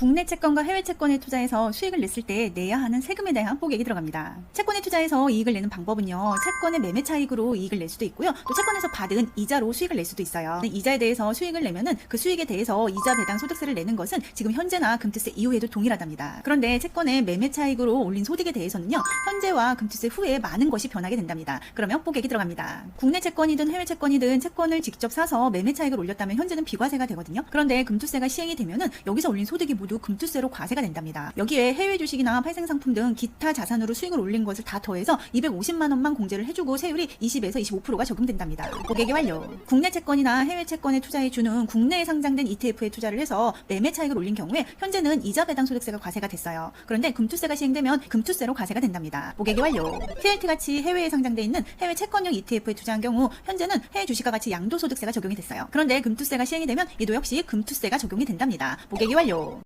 국내 채권과 해외 채권에 투자해서 수익을 냈을 때 내야 하는 세금에 대한 보객이 들어갑니다. 채권에 투자해서 이익을 내는 방법은요. 채권의 매매 차익으로 이익을 낼 수도 있고요. 또 채권에서 받은 이자로 수익을 낼 수도 있어요. 이자에 대해서 수익을 내면은 그 수익에 대해서 이자 배당 소득세를 내는 것은 지금 현재나 금투세 이후에도 동일하답니다. 그런데 채권의 매매 차익으로 올린 소득에 대해서는요. 현재와 금투세 후에 많은 것이 변하게 된답니다. 그러면 보객이 들어갑니다. 국내 채권이든 해외 채권이든 채권을 직접 사서 매매 차익을 올렸다면 현재는 비과세가 되거든요. 그런데 금투세가 시행이 되면은 여기서 올린 소득이 모두 금투세로 과세가 된답니다. 여기에 해외 주식이나 팔생 상품 등 기타 자산으로 수익을 올린 것을 다 더해서 250만 원만 공제를 해주고 세율이 20에서 25%가 적용된답니다. 고객이 완료. 국내 채권이나 해외 채권에 투자해 주는 국내에 상장된 ETF에 투자를 해서 매매 차익을 올린 경우에 현재는 이자 배당 소득세가 과세가 됐어요. 그런데 금투세가 시행되면 금투세로 과세가 된답니다. 고객이 완료. TLT 같이 해외에 상장돼 있는 해외 채권형 ETF에 투자한 경우 현재는 해외 주식과 같이 양도소득세가 적용이 됐어요. 그런데 금투세가 시행이 되면 이도 역시 금투세가 적용이 된답니다. 고객이 완료.